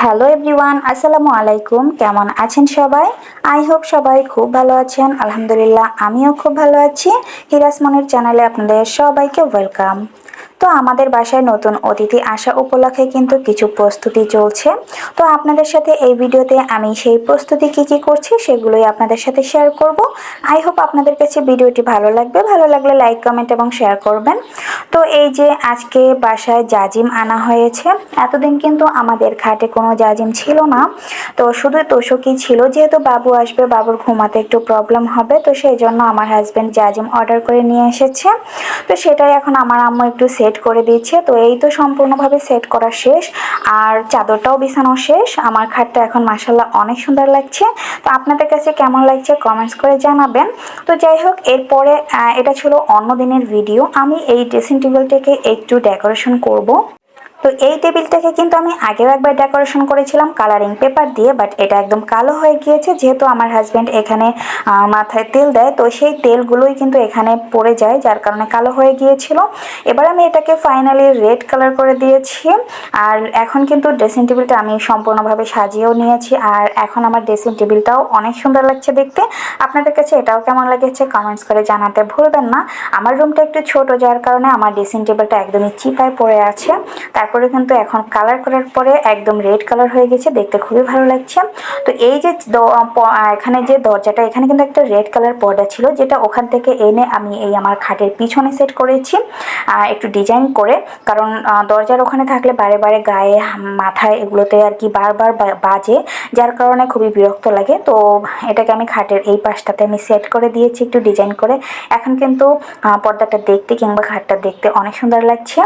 Hello everyone আসসালামু আলাইকুম কেমন আছেন সবাই আই হোপ সবাই খুব ভালো আছেন আলহামদুলিল্লাহ আমিও খুব ভালো আছি হিরাসমনের চ্যানেলে আপনাদের সবাইকে ওয়েলকাম তো আমাদের বাসায় নতুন অতিথি আসা উপলক্ষে কিন্তু কিছু প্রস্তুতি চলছে। তো আপনাদের সাথে এই ভিডিওতে আমি সেই প্রস্তুতি কি কি করছি সেগুলোই আপনাদের সাথে শেয়ার করব। আই হোপ আপনাদের কাছে ভিডিওটি ভালো লাগবে। ভালো লাগলে লাইক, কমেন্ট এবং শেয়ার করবেন। তো এই যে আজকে বাসায় জাজিম আনা হয়েছে। এতদিন কিন্তু আমাদের খাটে কোনো জাজিম ছিল না। তো শুধু তোষকই ছিল। যেহেতু বাবু আসবে, বাবুর ঘুমাতে একটু প্রবলেম হবে। তো সেই জন্য আমার হাজব্যান্ড জাজিম অর্ডার করে নিয়ে এসেছে। তো সেটাই এখন আমার আম্মু একটু সেট করে দিচ্ছে তো এই তো সম্পূর্ণভাবে সেট করা শেষ। আর চাদরটাও বিছানো শেষ। আমার খাটটা এখন মাসাল্লাহ অনেক সুন্দর লাগছে। তো আপনাদের কাছে কেমন লাগছে কমেন্টস করে জানাবেন। তো যাই হোক, এরপরে এটা ছিল অন্য দিনের ভিডিও আমি এই ড্রেসিং টেবিলটাকে একটু ডেকোরেশন করব। তো এই টেবিলটাকে কিন্তু আমি আগেও একবার ডেকোরেশন করেছিলাম, কালারিং পেপার দিয়ে বাট এটা একদম কালো হয়ে গিয়েছে, যেহেতু আমার হাজব্যান্ড এখানে মাথায় তেল দেয়, তো সেই তেলগুলোই কিন্তু এখানে পড়ে যায়, যার কারণে কালো হয়ে গিয়েছিল। এবার আমি এটাকে ফাইনালি রেড কালার করে দিয়েছি, আর এখন কিন্তু ড্রেসিং টেবিলটা আমি সম্পূর্ণভাবে সাজিয়েও নিয়েছি, আর এখন আমার ড্রেসিং টেবিলটাও অনেক সুন্দর লাগছে দেখতে। আপনাদের কাছে এটাও কেমন লেগেছে কমেন্টস করে জানাতে ভুলবেন না। আমার রুমটা একটু ছোট, যার কারণে আমার ড্রেসিং টেবিলটা একদমই চিপায় পড়ে আছে। তারপরে কিন্তু এখন কালার করার পরে একদম রেড কালার হয়ে গেছে, দেখতে খুবই ভালো লাগছে। তো এই যে এখানে যে দরজাটা, এখানে কিন্তু একটা রেড কালার পর্দা ছিল, যেটা ওখান থেকে এনে আমি এই আমার খাটের পিছনে সেট করেছি একটু ডিজাইন করে। কারণ দরজার ওখানে থাকলে বারে বারে গায়ে মাথায় এগুলোতে আর কি বারবার বাজে, যার কারণে খুবই বিরক্ত লাগে। তো এটাকে আমি খাটের এই পাশটাতে আমি সেট করে দিয়েছি, একটু ডিজাইন করে। এখন কিন্তু পর্দাটা দেখতে কিংবা খাটটা দেখতে অনেক সুন্দর লাগছে।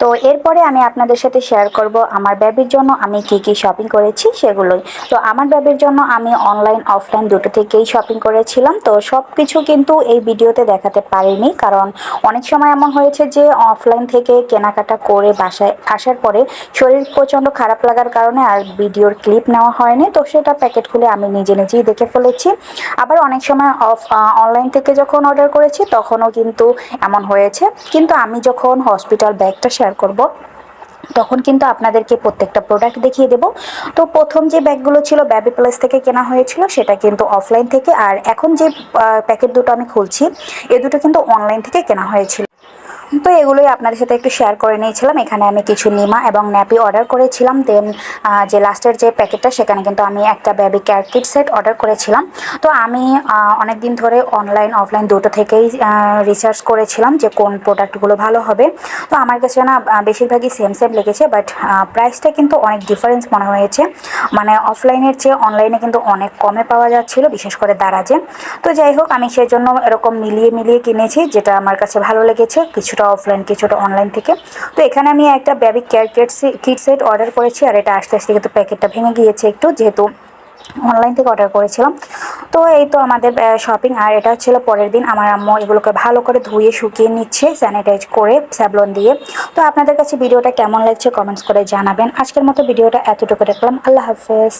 তো এরপরে আমি আপনাদের সাথে শেয়ার করব আমার বেবির জন্য আমি কি কি শপিং করেছি সেগুলোই। তো আমার বেবির জন্য আমি অনলাইন অফলাইন দুটো থেকেই শপিং করেছিলাম। তো সব কিছু কিন্তু এই ভিডিওতে দেখাতে পারিনি কারণ অনেক সময় এমন হয়েছে যে অফলাইন থেকে কেনাকাটা করে বাসায় আসার পরে শরীর প্রচণ্ড খারাপ লাগার কারণে আর ভিডিওর ক্লিপ নেওয়া হয়নি। তো সেটা প্যাকেট খুলে আমি নিজে নিজেই দেখে ফেলেছি। আবার অনেক সময় অফ অনলাইন থেকে যখন অর্ডার করেছি তখনও কিন্তু এমন হয়েছে। কিন্তু আমি যখন হসপিটাল ব্যাগটা শেয়ার শেয়ার করব। তখন কিন্তু আপনাদেরকে প্রত্যেকটা প্রোডাক্ট দেখিয়ে দেব। তো প্রথম যে ব্যাগগুলো ছিল ব্যাবি প্লাস থেকে কেনা হয়েছিল, সেটা কিন্তু অফলাইন থেকে। আর এখন যে প্যাকেট দুটো আমি খুলছি, এ দুটো কিন্তু অনলাইন থেকে কেনা হয়েছিল। তো এগুলোই আপনাদের সাথে একটু শেয়ার করে নিয়েছিলাম। এখানে আমি কিছু নিমা এবং ন্যাপি অর্ডার করেছিলাম। দেন যে লাস্টের যে প্যাকেটটা সেখানে কিন্তু আমি একটা baby care kit set order করেছিলাম। তো আমি অনেক দিন ধরে অনলাইন অফলাইন দুটো থেকেই রিসার্চ করেছিলাম যে কোন প্রোডাক্টগুলো ভালো হবে। তো আমার কাছে না বেশিরভাগই সেম সেম লেগেছে বাট প্রাইসটা কিন্তু অনেক ডিফারেন্স মনে হয়েছে। মানে অফলাইনের চেয়ে অনলাইনে কিন্তু অনেক কমে পাওয়া যাচ্ছিল, বিশেষ করে দারাজে। তো যাই হোক, আমি সেজন্য এরকম মিলিয়ে মিলিয়ে কিনেছি, যেটা আমার কাছে ভালো লেগেছে। কিছু কিছুটা অফলাইন কিছুটা অনলাইন থেকে। তো এখানে আমি একটা baby care kit kit set order করেছি আর এটা আস্তে আস্তে কিন্তু প্যাকেটটা ভেঙে গিয়েছে একটু, যেহেতু অনলাইন থেকে অর্ডার করেছিলাম। তো এই তো আমাদের শপিং আর এটা হচ্ছিল পরের দিন। আমার আম্মু এগুলোকে ভালো করে ধুয়ে, শুকিয়ে নিচ্ছে স্যানিটাইজ করে স্যাবলন দিয়ে। তো আপনাদের কাছে ভিডিওটা কেমন লাগছে কমেন্টস করে জানাবেন। আজকের মতো ভিডিওটা এতটুকু দেখলাম আল্লাহ হাফেজ।